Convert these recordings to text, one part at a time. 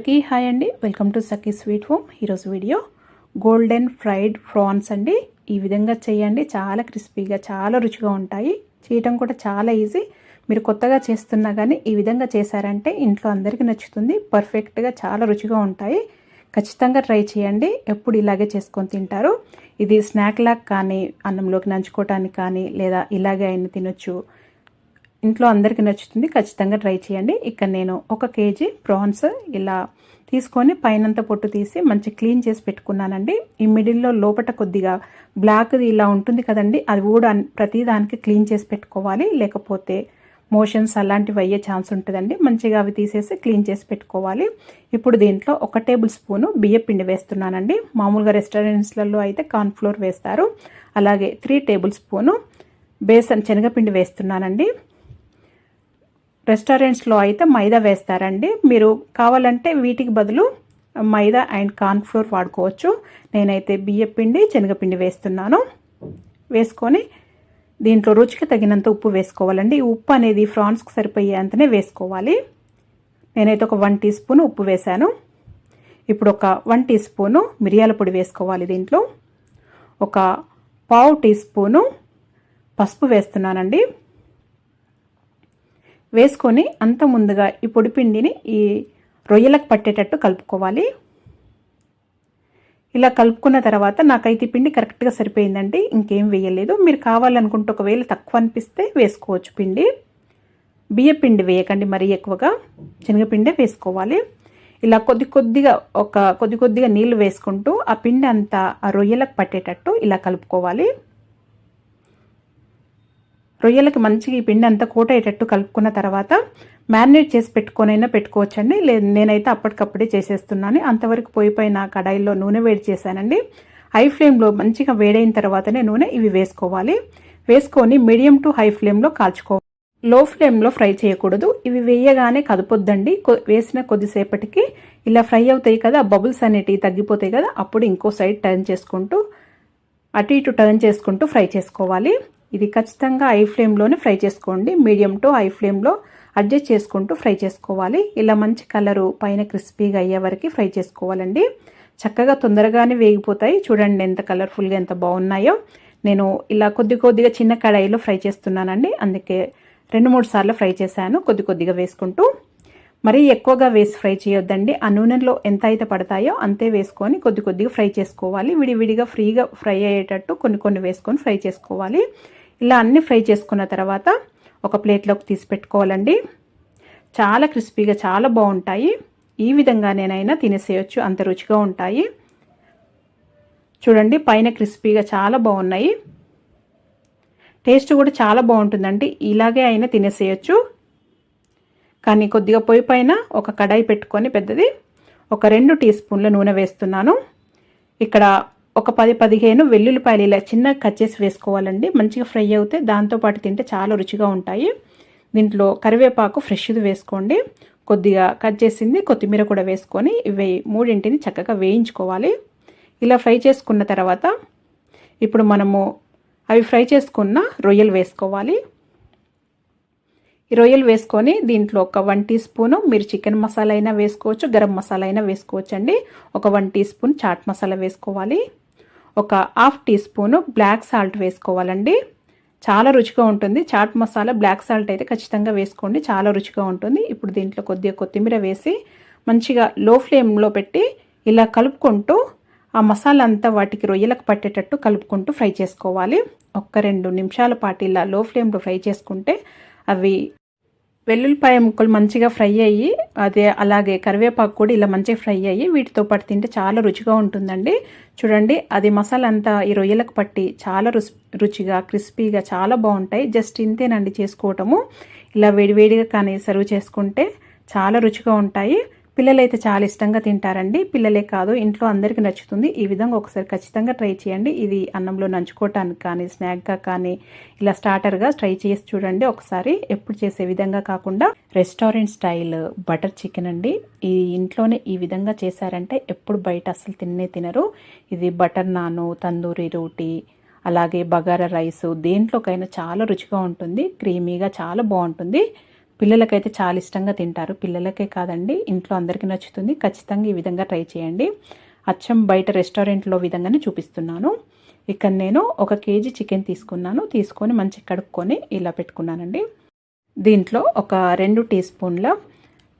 అందరికీ హాయ్ అండి. Welcome to Sakhi sweet home ఈరోజు వీడియో గోల్డెన్ ఫ్రైడ్ ప్రాన్స్ అండి. ఈ విధంగా చేయండి. చాలా క్రిస్పీగా చాలా రుచిగా ఉంటాయి. చేయటం కూడా చాలా ఈజీ. మీరు కొత్తగా చేస్తున్నా కానీ ఈ విధంగా చేశారంటే ఇంట్లో అందరికీ నచ్చుతుంది. పర్ఫెక్ట్గా చాలా రుచిగా ఉంటాయి. ఖచ్చితంగా ట్రై చేయండి. ఎప్పుడు ఇలాగే చేసుకొని తింటారు. ఇది స్నాక్ లాగా కానీ అన్నంలోకి నంచుకోవటానికి కానీ లేదా ఇలాగే అయినా తినొచ్చు. ఇంట్లో అందరికీ నచ్చుతుంది ఖచ్చితంగా ట్రై చేయండి. ఇక్కడ నేను ఒక కేజీ ప్రాన్స్ ఇలా తీసుకొని పైనంత పొట్టు తీసి మంచి క్లీన్ చేసి పెట్టుకున్నానండి. ఈ మిడిల్లో లోపట కొద్దిగా బ్లాక్ది ఇలా ఉంటుంది కదండి అది కూడా ప్రతి దానికి క్లీన్ చేసి పెట్టుకోవాలి. లేకపోతే మోషన్స్ అలాంటివి అయ్యే ఛాన్స్ ఉంటుందండి. మంచిగా అవి తీసేసి క్లీన్ చేసి పెట్టుకోవాలి. ఇప్పుడు దీంట్లో ఒక టేబుల్ స్పూను బియ్య పిండి వేస్తున్నానండి. మామూలుగా రెస్టారెంట్స్లలో అయితే కార్న్ఫ్లోర్ వేస్తారు. అలాగే త్రీ టేబుల్ స్పూను బేసన్ శనగపిండి వేస్తున్నానండి. రెస్టారెంట్స్లో అయితే మైదా వేస్తారండి. మీరు కావాలంటే వీటికి బదులు మైదా అండ్ కార్న్ఫ్లోర్ వాడుకోవచ్చు. నేనైతే బియ్యపిండి శనగపిండి వేస్తున్నాను. వేసుకొని దీంట్లో రుచికి తగినంత ఉప్పు వేసుకోవాలండి. ఉప్పు అనేది ఫ్రాన్స్కి సరిపోయేంతనే వేసుకోవాలి. నేనైతే ఒక వన్ టీ స్పూన్ ఉప్పు వేశాను. ఇప్పుడు ఒక వన్ టీ స్పూను మిరియాల పొడి వేసుకోవాలి దీంట్లో. ఒక పావు టీ స్పూను పసుపు వేస్తున్నానండి. వేసుకొని అంత ముందుగా ఈ పొడిపిండిని ఈ రొయ్యలకు పట్టేటట్టు కలుపుకోవాలి. ఇలా కలుపుకున్న తర్వాత నాకైతే పిండి కరెక్ట్గా సరిపోయిందండి. ఇంకేం వేయలేదు. మీరు కావాలనుకుంటే ఒకవేళ తక్కువ అనిపిస్తే వేసుకోవచ్చు పిండి. బియ్య పిండి వేయకండి మరీ ఎక్కువగా. శనగపిండే వేసుకోవాలి. ఇలా కొద్ది కొద్దిగా ఒక కొద్ది కొద్దిగా నీళ్ళు వేసుకుంటూ ఆ పిండి అంతా ఆ రొయ్యలకు పట్టేటట్టు ఇలా కలుపుకోవాలి. రొయ్యలకి మంచిగా ఈ పిండి అంతా కూటయ్యేటట్టు కలుపుకున్న తర్వాత మ్యారినేట్ చేసి పెట్టుకొనైనా పెట్టుకోవచ్చండి. లేదు నేనైతే అప్పటికప్పుడే చేసేస్తున్నాను. అంతవరకు పోయిపోయిన కడాయిలో నూనె వేడి చేశానండి. హై ఫ్లేమ్లో మంచిగా వేడైన తర్వాతనే నూనె ఇవి వేసుకోవాలి. వేసుకొని మీడియం టు హై ఫ్లేమ్లో కాల్చుకోవాలి లో ఫ్లేమ్లో ఫ్రై చేయకూడదు. ఇవి వేయగానే కదపొద్దండి. వేసిన కొద్దిసేపటికి ఇలా ఫ్రై అవుతాయి కదా బబుల్స్ అనేటివి తగ్గిపోతాయి కదా అప్పుడు ఇంకో సైడ్ టర్న్ చేసుకుంటూ అటు ఇటు టర్న్ చేసుకుంటూ ఫ్రై చేసుకోవాలి. ఇది ఖచ్చితంగా ఐ ఫ్లేమ్లోనే ఫ్రై చేసుకోండి. మీడియం టు ఐ ఫ్లేమ్లో అడ్జస్ట్ చేసుకుంటూ ఫ్రై చేసుకోవాలి. ఇలా మంచి కలరు పైన క్రిస్పీగా అయ్యే వరకు ఫ్రై చేసుకోవాలండి. చక్కగా తొందరగానే వేగిపోతాయి. చూడండి ఎంత కలర్ఫుల్గా ఎంత బాగున్నాయో. నేను ఇలా కొద్ది కొద్దిగా చిన్న కడాయిలో ఫ్రై చేస్తున్నానండి. అందుకే రెండు మూడు సార్లు ఫ్రై చేశాను. కొద్ది కొద్దిగా వేసుకుంటూ. మరీ ఎక్కువగా వేసి ఫ్రై చేయొద్దండి. ఆ నూనెలో ఎంత అయితే పడతాయో అంతే వేసుకొని కొద్ది కొద్దిగా ఫ్రై చేసుకోవాలి. విడివిడిగా ఫ్రీగా ఫ్రై అయ్యేటట్టు కొన్ని కొన్ని వేసుకొని ఫ్రై చేసుకోవాలి. ఇలా అన్నీ ఫ్రై చేసుకున్న తర్వాత ఒక ప్లేట్లోకి తీసి పెట్టుకోవాలండి. చాలా క్రిస్పీగా చాలా బాగుంటాయి. ఈ విధంగా నేనైనా తినేసేయచ్చు. అంత రుచిగా ఉంటాయి. చూడండి పైన క్రిస్పీగా చాలా బాగున్నాయి. టేస్ట్ కూడా చాలా బాగుంటుందండి. ఇలాగే అయినా తినేసేయచ్చు. కానీ కొద్దిగా పొయ్యి పైన ఒక కడాయి పెట్టుకొని పెద్దది ఒక రెండు టీ స్పూన్ల నూనె వేస్తున్నాను. ఇక్కడ ఒక పది పదిహేను వెల్లుల్లిపాయలు ఇలా చిన్నగా కట్ చేసి వేసుకోవాలండి. మంచిగా ఫ్రై అవుతే దాంతోపాటు తింటే చాలా రుచిగా ఉంటాయి. దీంట్లో కరివేపాకు ఫ్రెష్ది వేసుకోండి. కొద్దిగా కట్ చేసింది కొత్తిమీర కూడా వేసుకొని ఇవి మూడింటిని చక్కగా వేయించుకోవాలి. ఇలా ఫ్రై చేసుకున్న తర్వాత ఇప్పుడు మనము అవి ఫ్రై చేసుకున్న రొయ్యలు వేసుకోవాలి. ఈ రొయ్యలు వేసుకొని దీంట్లో ఒక వన్ టీ స్పూను మీరు చికెన్ మసాలా అయినా వేసుకోవచ్చు గరం మసాలా అయినా వేసుకోవచ్చు అండి ఒక one teaspoon chaat masala వేసుకోవాలి. ఒక half teaspoon black salt వేసుకోవాలండి. చాలా రుచిగా ఉంటుంది. చాట్ మసాలా బ్లాక్ సాల్ట్ అయితే ఖచ్చితంగా వేసుకోండి. చాలా రుచిగా ఉంటుంది. ఇప్పుడు దీంట్లో కొద్దిగా కొత్తిమీర వేసి మంచిగా లో ఫ్లేమ్లో పెట్టి ఇలా కలుపుకుంటూ ఆ మసాలా అంతా వాటికి రొయ్యలకు పట్టేటట్టు కలుపుకుంటూ ఫ్రై చేసుకోవాలి. ఒక్క రెండు నిమిషాల పాటు ఇలా లో ఫ్లేమ్లో ఫ్రై చేసుకుంటే అవి వెల్లుల్లిపాయ ముక్కలు మంచిగా ఫ్రై అయ్యి అదే అలాగే కరివేపాకు కూడా ఇలా మంచిగా ఫ్రై అయ్యి వీటితో పాటు తింటే చాలా రుచిగా ఉంటుందండి. చూడండి అది మసాలా అంతా ఈ రొయ్యలకు పట్టి చాలా రుచిగా క్రిస్పీగా చాలా బాగుంటాయి. జస్ట్ ఇంతేనండి చేసుకోవటము. ఇలా వేడివేడిగా కానీ సర్వ్ చేసుకుంటే చాలా రుచిగా ఉంటాయి. పిల్లలైతే చాలా ఇష్టంగా తింటారండి. పిల్లలే కాదు ఇంట్లో అందరికీ నచ్చుతుంది. ఈ విధంగా ఒకసారి ఖచ్చితంగా ట్రై చేయండి. ఇది అన్నంలో నంచుకోవటానికి కానీ స్నాక్గా కానీ ఇలా స్టార్టర్గా ట్రై చేసి చూడండి. ఒకసారి ఎప్పుడు చేసే విధంగా కాకుండా రెస్టారెంట్ స్టైల్ బటర్ చికెన్ అండి. ఈ ఇంట్లోనే ఈ విధంగా చేశారంటే ఎప్పుడు బయట అసలు తిన్నే తినరు. ఇది బటర్ నాను తందూరి రోటీ అలాగే బగారా రైసు దేంట్లోకైనా చాలా రుచిగా ఉంటుంది. క్రీమీగా చాలా బాగుంటుంది. పిల్లలకైతే చాలా ఇష్టంగా తింటారు. పిల్లలకే కాదండి ఇంట్లో అందరికీ నచ్చుతుంది. ఖచ్చితంగా ఈ విధంగా ట్రై చేయండి. అచ్చం బయట రెస్టారెంట్లో విధంగానే చూపిస్తున్నాను. ఇక్కడ నేను ఒక కేజీ చికెన్ తీసుకున్నాను. తీసుకొని మంచి కడుక్కొని ఇలా పెట్టుకున్నానండి. దీంట్లో ఒక రెండు టీ స్పూన్ల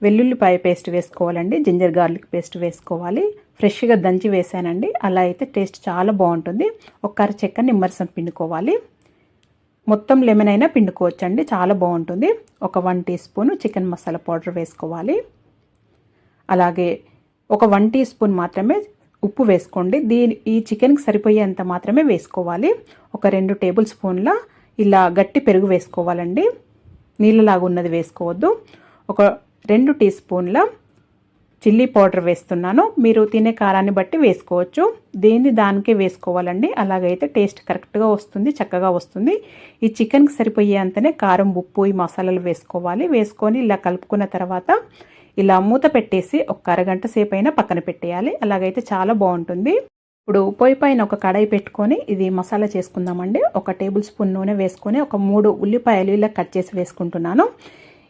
వెల్లుల్లిపాయ పేస్ట్ వేసుకోవాలండి. జింజర్ గార్లిక్ పేస్ట్ వేసుకోవాలి. ఫ్రెష్గా దంచి వేసానండి అలా అయితే టేస్ట్ చాలా బాగుంటుంది. ఒక అర చెక్క నిమ్మరసం పిండుకోవాలి. మొత్తం లెమన్ అయినా పిండుకోవచ్చండి. చాలా బాగుంటుంది. ఒక one teaspoon chicken masala powder వేసుకోవాలి. అలాగే ఒక వన్ టీ స్పూన్ మాత్రమే ఉప్పు వేసుకోండి. దీని ఈ చికెన్కి సరిపోయేంత మాత్రమే వేసుకోవాలి. ఒక రెండు టేబుల్ స్పూన్ల ఇలా గట్టి పెరుగు వేసుకోవాలండి. నీళ్ళలాగా ఉన్నది వేసుకోవద్దు. ఒక రెండు టీ స్పూన్ల చిల్లీ పౌడర్ వేస్తున్నాను. మీరు తినే కారాన్ని బట్టి వేసుకోవచ్చు. దేన్ని దానికే వేసుకోవాలండి. అలాగైతే టేస్ట్ కరెక్ట్గా వస్తుంది చక్కగా వస్తుంది. ఈ చికెన్కి సరిపోయేంతనే కారం ఉప్పు ఈ మసాలాలు వేసుకోవాలి. వేసుకొని ఇలా కలుపుకున్న తర్వాత ఇలా మూత పెట్టేసి ఒక అరగంట సేపు అయినా పక్కన పెట్టేయాలి. అలాగైతే చాలా బాగుంటుంది. ఇప్పుడు పొయ్యి పైన ఒక కడాయి పెట్టుకొని ఇది మసాలా చేసుకుందామండి. ఒక టేబుల్ స్పూన్ నూనె వేసుకొని ఒక మూడు ఉల్లిపాయలు ఇలా కట్ చేసి వేసుకుంటున్నాను.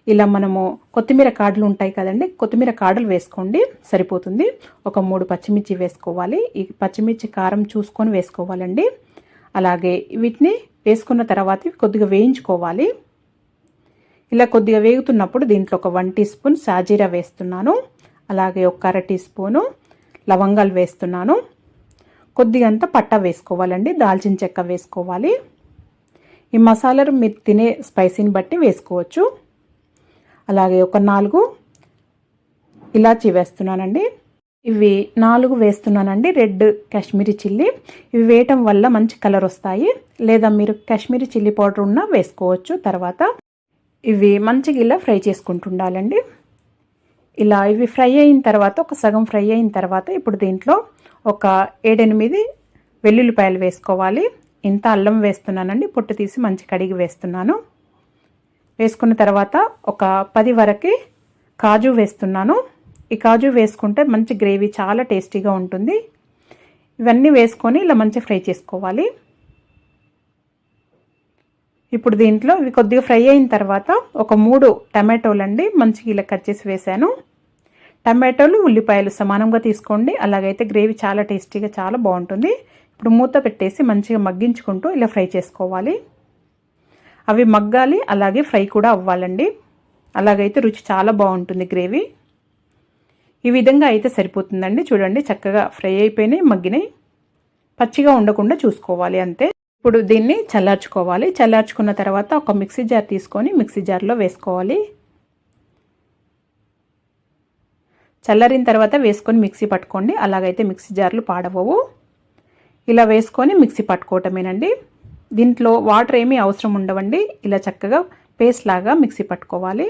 ఇలా మనము కొత్తిమీర కాడలు ఉంటాయి కదండి కొత్తిమీర కాడలు వేసుకోండి సరిపోతుంది. ఒక మూడు పచ్చిమిర్చి వేసుకోవాలి. ఈ పచ్చిమిర్చి కారం చూసుకొని వేసుకోవాలండి. అలాగే వీటిని వేసుకున్న తర్వాత కొద్దిగా వేయించుకోవాలి. ఇలా కొద్దిగా వేగుతున్నప్పుడు దీంట్లో ఒక వన్ టీ స్పూన్ సాజీరా వేస్తున్నాను. అలాగే ఒక అర టీ స్పూను లవంగాలు వేస్తున్నాను. కొద్దిగంత పట్ట వేసుకోవాలండి దాల్చిన చెక్క వేసుకోవాలి. ఈ మసాలాలు మీరు తినే స్పైసీని బట్టి వేసుకోవచ్చు. అలాగే ఒక నాలుగు ఇలాచీ వేస్తున్నానండి. ఇవి నాలుగు వేస్తున్నానండి. Red Kashmiri chilli. ఇవి వేయటం వల్ల మంచి కలర్ వస్తాయి. లేదా మీరు కాశ్మీరీ చిల్లీ పౌడర్ ఉన్నా వేసుకోవచ్చు. తర్వాత ఇవి మంచిగా ఇలా ఫ్రై చేసుకుంటుండాలండి. ఇలా ఇవి ఫ్రై అయిన తర్వాత ఒక సగం ఫ్రై అయిన తర్వాత ఇప్పుడు దీంట్లో ఒక ఏడెనిమిది వెల్లుల్లిపాయలు వేసుకోవాలి. ఇంత అల్లం వేస్తున్నానండి. పొట్టు తీసి మంచి కడిగి వేస్తున్నాను. వేసుకున్న తర్వాత ఒక పది వరకు కాజు వేస్తున్నాను. ఈ కాజు వేసుకుంటే మంచి గ్రేవీ చాలా టేస్టీగా ఉంటుంది. ఇవన్నీ వేసుకొని ఇలా మంచిగా ఫ్రై చేసుకోవాలి. ఇప్పుడు దీంట్లో ఇవి కొద్దిగా ఫ్రై అయిన తర్వాత ఒక మూడు టమాటోలు అండి మంచిగా ఇలా కట్ చేసి వేసాను టమాటోలు ఉల్లిపాయలు సమానంగా తీసుకోండి. అలాగైతే గ్రేవీ చాలా టేస్టీగా చాలా బాగుంటుంది. ఇప్పుడు మూత పెట్టేసి మంచిగా మగ్గించుకుంటూ ఇలా ఫ్రై చేసుకోవాలి. అవి మగ్గాలి అలాగే ఫ్రై కూడా అవ్వాలండి. అలాగైతే రుచి చాలా బాగుంటుంది గ్రేవీ. ఈ విధంగా అయితే సరిపోతుందండి. చూడండి చక్కగా ఫ్రై అయిపోయినాయి మగ్గినాయి. పచ్చిగా ఉండకుండా చూసుకోవాలి అంతే. ఇప్పుడు దీన్ని చల్లార్చుకోవాలి. చల్లార్చుకున్న తర్వాత ఒక మిక్సీ జార్ తీసుకొని మిక్సీ జార్లో వేసుకోవాలి. చల్లరిన తర్వాత వేసుకొని మిక్సీ పట్టుకోండి. అలాగైతే మిక్సీ జార్లు పాడవవు. ఇలా వేసుకొని మిక్సీ పట్టుకోవటమేనండి. దీంట్లో వాటర్ ఏమీ అవసరం ఉండవండి. ఇలా చక్కగా పేస్ట్ లాగా మిక్సీ పట్టుకోవాలి.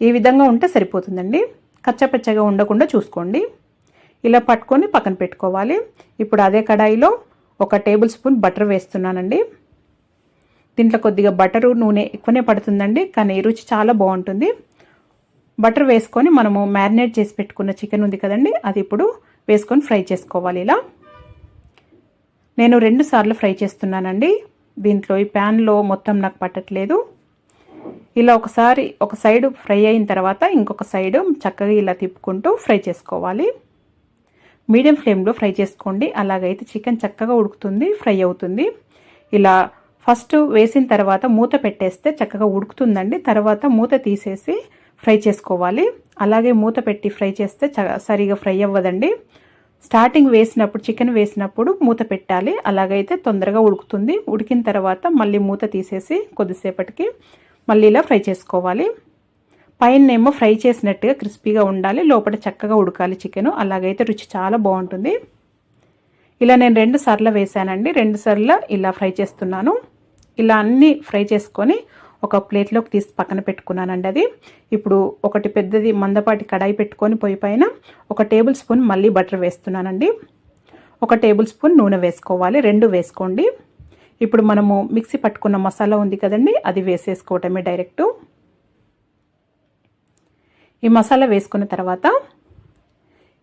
ఈ విధంగా ఉంటే సరిపోతుందండి. కచ్చపచ్చగా ఉండకుండా చూసుకోండి. ఇలా పట్టుకొని పక్కన పెట్టుకోవాలి. ఇప్పుడు అదే కడాయిలో ఒక టేబుల్ స్పూన్ బటర్ వేస్తున్నానండి. దీంట్లో కొద్దిగా బటరు నూనె ఎక్కువనే పడుతుందండి కానీ రుచి చాలా బాగుంటుంది. బటర్ వేసుకొని మనము మ్యారినేట్ చేసి పెట్టుకున్న చికెన్ ఉంది కదండి అది ఇప్పుడు వేసుకొని ఫ్రై చేసుకోవాలి ఇలా. నేను రెండుసార్లు ఫ్రై చేస్తున్నానండి. దీంట్లో ఈ ప్యాన్లో మొత్తం నాకు పట్టట్లేదు. ఇలా ఒకసారి ఒక సైడు ఫ్రై అయిన తర్వాత ఇంకొక సైడు చక్కగా ఇలా తిప్పుకుంటూ ఫ్రై చేసుకోవాలి. మీడియం ఫ్లేమ్లో ఫ్రై చేసుకోండి. అలాగైతే చికెన్ చక్కగా ఉడుకుతుంది ఫ్రై అవుతుంది. ఇలా ఫస్ట్ వేసిన తర్వాత మూత పెట్టేస్తే చక్కగా ఉడుకుతుందండి. తర్వాత మూత తీసేసి ఫ్రై చేసుకోవాలి. అలాగే మూత పెట్టి ఫ్రై చేస్తే సరిగా ఫ్రై అవ్వదండి. స్టార్టింగ్ వేసినప్పుడు చికెన్ వేసినప్పుడు మూత పెట్టాలి. అలాగైతే తొందరగా ఉడుకుతుంది. ఉడికిన తర్వాత మళ్ళీ మూత తీసేసి కొద్దిసేపటికి మళ్ళీ ఇలా ఫ్రై చేసుకోవాలి. పైన ఏమో ఫ్రై చేసినట్టుగా క్రిస్పీగా ఉండాలి. లోపల చక్కగా ఉడకాలి చికెన్. అలాగైతే రుచి చాలా బాగుంటుంది. ఇలా నేను రెండు సార్లు వేసానండి రెండు సార్లు ఇలా ఫ్రై చేస్తున్నాను. ఇలా అన్నీ ఫ్రై చేసుకొని ఒక ప్లేట్లోకి తీసి పక్కన పెట్టుకున్నానండి అది. ఇప్పుడు ఒకటి పెద్దది మందపాటి కడాయి పెట్టుకొని పొయ్యి పైన ఒక టేబుల్ స్పూన్ మళ్ళీ బటర్ వేస్తున్నానండి. ఒక టేబుల్ స్పూన్ నూనె వేసుకోవాలి రెండు వేసుకోండి. ఇప్పుడు మనము మిక్సీ పట్టుకున్న మసాలా ఉంది కదండి అది వేసేసుకోవటమే డైరెక్టు. ఈ మసాలా వేసుకున్న తర్వాత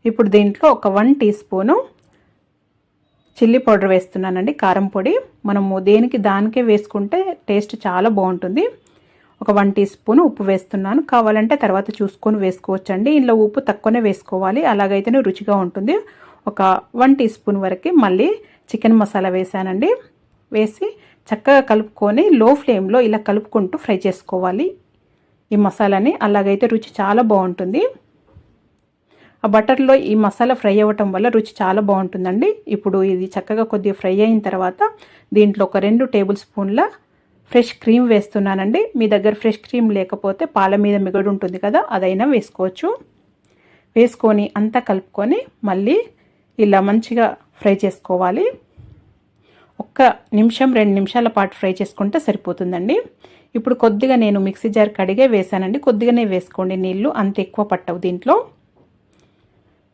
ఇప్పుడు దీంట్లో ఒక one teaspoon chilli powder వేస్తున్నానండి కారం పొడి. మనము దేనికి దానికే వేసుకుంటే టేస్ట్ చాలా బాగుంటుంది. ఒక వన్ టీ స్పూన్ ఉప్పు వేస్తున్నాను. కావాలంటే తర్వాత చూసుకొని వేసుకోవచ్చండి. ఇందులో ఉప్పు తక్కువనే వేసుకోవాలి. అలాగైతేనే రుచిగా ఉంటుంది. ఒక వన్ టీ స్పూన్ వరకు మళ్ళీ చికెన్ మసాలా వేసానండి వేసి చక్కగా కలుపుకొని లో ఫ్లేమ్లో ఇలా కలుపుకుంటూ ఫ్రై చేసుకోవాలి. ఈ మసాలాని అలాగైతే రుచి చాలా బాగుంటుంది. ఆ బటర్లో ఈ మసాలా ఫ్రై అవ్వటం వల్ల రుచి చాలా బాగుంటుందండి. ఇప్పుడు ఇది చక్కగా కొద్దిగా ఫ్రై అయిన తర్వాత దీంట్లో ఒక రెండు టేబుల్ స్పూన్ల ఫ్రెష్ క్రీమ్ వేస్తున్నానండి. మీ దగ్గర ఫ్రెష్ క్రీమ్ లేకపోతే పాల మీద మిగడు ఉంటుంది కదా అదైనా వేసుకోవచ్చు. వేసుకొని అంతా కలుపుకొని మళ్ళీ ఇలా మంచిగా ఫ్రై చేసుకోవాలి. ఒక్క నిమిషం రెండు నిమిషాల పాటు ఫ్రై చేసుకుంటే సరిపోతుందండి. ఇప్పుడు కొద్దిగా నేను మిక్సీ జార్ కడిగే వేసానండి కొద్దిగానే వేసుకోండి. నీళ్ళు అంత ఎక్కువ పట్టవు దీంట్లో.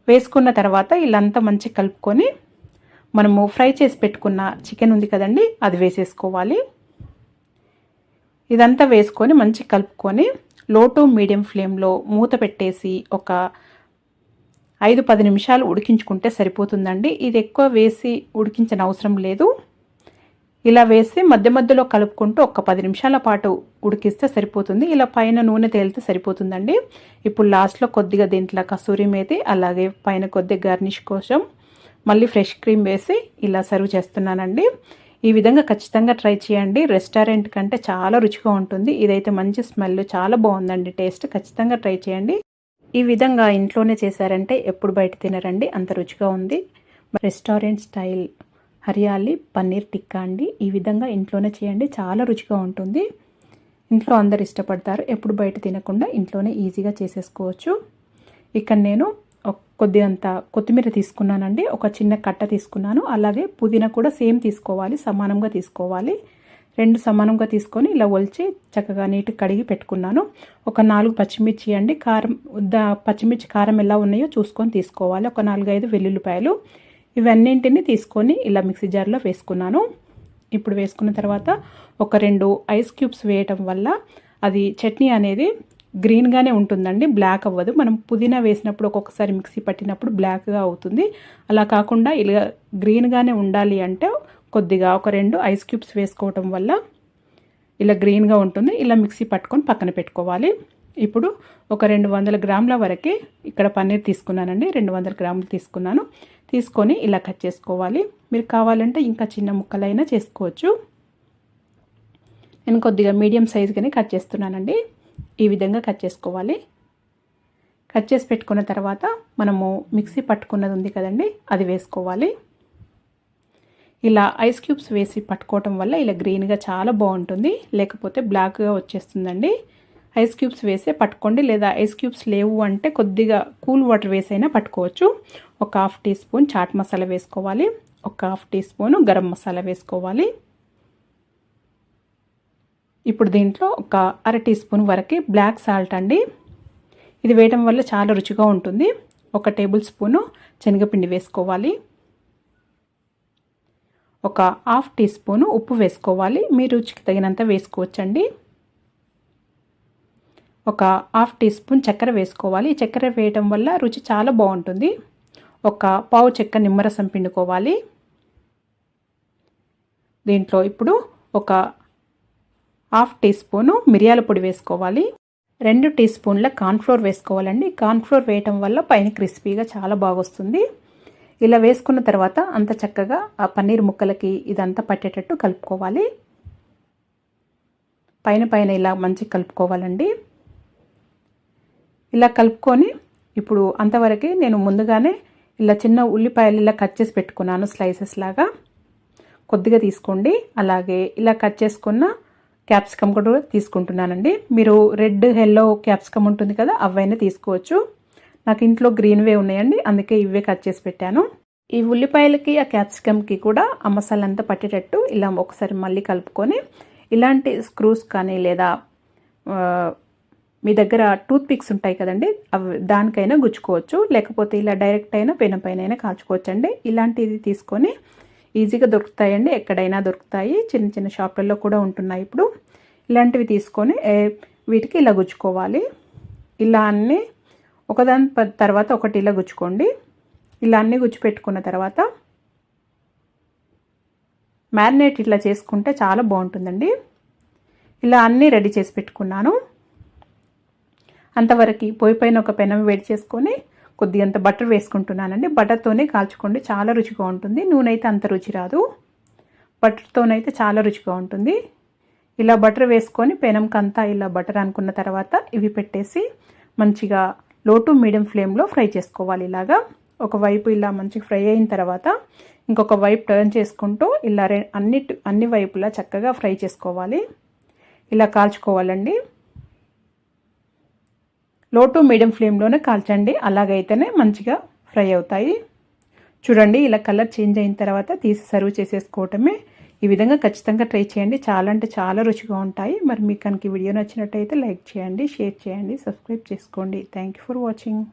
వేసుకున్న తర్వాత ఇల్లంతా మంచిగా కలుపుకొని మనము ఫ్రై చేసి పెట్టుకున్న చికెన్ ఉంది కదండి అది వేసేసుకోవాలి. ఇదంతా వేసుకొని మంచి కలుపుకొని లో టు మీడియం ఫ్లేమ్లో మూత పెట్టేసి ఒక ఐదు పది నిమిషాలు ఉడికించుకుంటే సరిపోతుందండి. ఇది ఎక్కువ వేసి ఉడికించిన అవసరం లేదు. ఇలా వేసి మధ్య మధ్యలో కలుపుకుంటూ ఒక పది నిమిషాల పాటు ఉడికిస్తే సరిపోతుంది. ఇలా పైన నూనె తేలితే సరిపోతుందండి. ఇప్పుడు లాస్ట్లో కొద్దిగా దీంట్లో కసూరి మేతి అలాగే పైన కొద్దిగా గార్నిష్ కోసం మళ్ళీ ఫ్రెష్ క్రీమ్ వేసి ఇలా సర్వ్ చేస్తున్నానండి. ఈ విధంగా ఖచ్చితంగా ట్రై చేయండి. రెస్టారెంట్ కంటే చాలా రుచిగా ఉంటుంది. ఇదైతే మంచి స్మెల్ చాలా బాగుందండి టేస్ట్. ఖచ్చితంగా ట్రై చేయండి. ఈ విధంగా ఇంట్లోనే చేశారంటే ఎప్పుడు బయట తినరండి. అంత రుచిగా ఉంది. Restaurant style. హరియాలి పన్నీర్ టిక్కా అండి. ఈ విధంగా ఇంట్లోనే చేయండి. చాలా రుచిగా ఉంటుంది. ఇంట్లో అందరు ఇష్టపడతారు. ఎప్పుడు బయట తినకుండా ఇంట్లోనే ఈజీగా చేసేసుకోవచ్చు. ఇక్కడ నేను కొద్దిగంత కొత్తిమీర తీసుకున్నానండి. ఒక చిన్న కట్ట తీసుకున్నాను. అలాగే పుదీనా కూడా సేమ్ తీసుకోవాలి. సమానంగా తీసుకోవాలి. రెండు సమానంగా తీసుకొని ఇలా ఒలిచి చక్కగా నీటి కడిగి పెట్టుకున్నాను. ఒక నాలుగు పచ్చిమిర్చి అండి. కారం పచ్చిమిర్చి కారం ఎలా ఉన్నాయో చూసుకొని తీసుకోవాలి. ఒక నాలుగైదు వెల్లుల్లిపాయలు. ఇవన్నింటిని తీసుకొని ఇలా మిక్సీ జార్లో వేసుకున్నాను. ఇప్పుడు వేసుకున్న తర్వాత ఒక రెండు ఐస్ క్యూబ్స్ వేయటం వల్ల అది చట్నీ అనేది గ్రీన్గానే ఉంటుందండి బ్లాక్ అవ్వదు. మనం పుదీనా వేసినప్పుడు ఒక్కొక్కసారి మిక్సీ పట్టినప్పుడు బ్లాక్గా అవుతుంది. అలా కాకుండా ఇలా గ్రీన్గానే ఉండాలి అంటే కొద్దిగా ఒక రెండు ఐస్ క్యూబ్స్ వేసుకోవటం వల్ల ఇలా గ్రీన్గా ఉంటుంది. ఇలా మిక్సీ పట్టుకొని పక్కన పెట్టుకోవాలి. ఇప్పుడు ఒక రెండు వందల గ్రాముల వరకు ఇక్కడ పన్నీర్ తీసుకున్నానండి. రెండు వందల గ్రాములు తీసుకున్నాను. తీసుకొని ఇలా కట్ చేసుకోవాలి. మీరు కావాలంటే ఇంకా చిన్న ముక్కలైనా చేసుకోవచ్చు. నేను కొద్దిగా మీడియం సైజుగానే కట్ చేస్తున్నానండి. ఈ విధంగా కట్ చేసుకోవాలి. కట్ చేసి పెట్టుకున్న తర్వాత మనము మిక్సీ పట్టుకున్నది ఉంది కదండి అది వేసుకోవాలి. ఇలా ఐస్ క్యూబ్స్ వేసి పట్టుకోవటం వల్ల ఇలా గ్రీన్గా చాలా బాగుంటుంది. లేకపోతే బ్లాక్గా వచ్చేస్తుందండి. ఐస్ క్యూబ్స్ వేసే పట్టుకోండి. లేదా ఐస్ క్యూబ్స్ లేవు అంటే కొద్దిగా కూల్ వాటర్ వేసైనా పట్టుకోవచ్చు. ఒక half teaspoon chaat masala వేసుకోవాలి. ఒక half teaspoon garam masala వేసుకోవాలి. ఇప్పుడు దీంట్లో ఒక అర టీ స్పూన్ వరకు బ్లాక్ సాల్ట్ అండి. ఇది వేయడం వల్ల చాలా రుచిగా ఉంటుంది. ఒక టేబుల్ స్పూను శనగపిండి వేసుకోవాలి. ఒక హాఫ్ టీ స్పూను ఉప్పు వేసుకోవాలి. మీ రుచికి తగినంత వేసుకోవచ్చండి. ఒక హాఫ్ టీ స్పూన్ చక్కెర వేసుకోవాలి. చక్కెర వేయటం వల్ల రుచి చాలా బాగుంటుంది. ఒక పావు చెక్క నిమ్మరసం పిండుకోవాలి. దీంట్లో ఇప్పుడు ఒక హాఫ్ టీ స్పూను మిరియాల పొడి వేసుకోవాలి. రెండు టీ స్పూన్ల కార్న్ఫ్లోర్ వేసుకోవాలండి. కార్న్ఫ్లోర్ వేయటం వల్ల పైన క్రిస్పీగా చాలా బాగొస్తుంది. ఇలా వేసుకున్న తర్వాత అంత చక్కగా ఆ పన్నీర్ ముక్కలకి ఇదంతా పట్టేటట్టు కలుపుకోవాలి. పైన పైన ఇలా మంచి కలుపుకోవాలండి. ఇలా కలుపుకొని ఇప్పుడు అంతవరకు నేను ముందుగానే ఇలా చిన్న ఉల్లిపాయలు ఇలా కట్ చేసి పెట్టుకున్నాను స్లైసెస్ లాగా. కొద్దిగా తీసుకోండి. అలాగే ఇలా కట్ చేసుకున్న క్యాప్సికమ్ కూడా తీసుకుంటున్నానండి. మీరు రెడ్ ఎల్లో క్యాప్సికమ్ ఉంటుంది కదా అవైనా తీసుకోవచ్చు. నాకు ఇంట్లో గ్రీన్వే ఉన్నాయండి అందుకే ఇవే కట్ చేసి పెట్టాను. ఈ ఉల్లిపాయలకి ఆ క్యాప్సికమ్కి కూడా ఆ మసాలా అంతా పట్టేటట్టు ఇలా ఒకసారి మళ్ళీ కలుపుకొని ఇలాంటి స్క్రూస్ కానీ లేదా మీ దగ్గర టూత్ పిక్స్ ఉంటాయి కదండి అవి దానికైనా గుచ్చుకోవచ్చు లేకపోతే ఇలా డైరెక్ట్ అయినా పెన పైన అయినా కాల్చుకోవచ్చు అండి ఇలాంటిది తీసుకొని ఈజీగా దొరుకుతాయండి ఎక్కడైనా దొరుకుతాయి చిన్న చిన్న షాపులలో కూడా ఉంటున్నాయి ఇప్పుడు. ఇలాంటివి తీసుకొని వీటికి ఇలా గుచ్చుకోవాలి. ఇలా అన్నీ ఒకదాని తర్వాత ఒకటి ఇలా గుచ్చుకోండి. ఇలా అన్నీ గుచ్చిపెట్టుకున్న తర్వాత మ్యారినేట్ ఇట్లా చేసుకుంటే చాలా బాగుంటుందండి. ఇలా అన్నీ రెడీ చేసి పెట్టుకున్నాను. అంతవరకు పొయ్యి పైన ఒక పెనం వేడి చేసుకొని కొద్దిగంత బటర్ వేసుకుంటున్నానండి. బటర్తోనే కాల్చుకోండి చాలా రుచిగా ఉంటుంది. నూనె అయితే అంత రుచి రాదు. బటర్తోనైతే చాలా రుచిగా ఉంటుంది. ఇలా బటర్ వేసుకొని పెనంకంతా ఇలా బటర్ అనుకున్న తర్వాత ఇవి పెట్టేసి మంచిగా లో టు మీడియం ఫ్లేమ్లో ఫ్రై చేసుకోవాలి ఇలాగా. ఒకవైపు ఇలా మంచిగా ఫ్రై అయిన తర్వాత ఇంకొక వైపు టర్న్ చేసుకుంటూ ఇలా అన్ని అన్ని వైపులా చక్కగా ఫ్రై చేసుకోవాలి. ఇలా కాల్చుకోవాలండి. లో టు మీడియం ఫ్లేమ్లోనే కాల్చండి. అలాగైతేనే మంచిగా ఫ్రై అవుతాయి. చూడండి ఇలా కలర్ చేంజ్ అయిన తర్వాత తీసి సర్వ్ చేసేసుకోవటమే ఈ విధంగా ఖచ్చితంగా ట్రై చేయండి. చాలా అంటే చాలా రుచిగా ఉంటాయి. మరి మీకు కనుక వీడియో నచ్చినట్టయితే లైక్ చేయండి షేర్ చేయండి సబ్స్క్రైబ్ చేసుకోండి. Thank for watching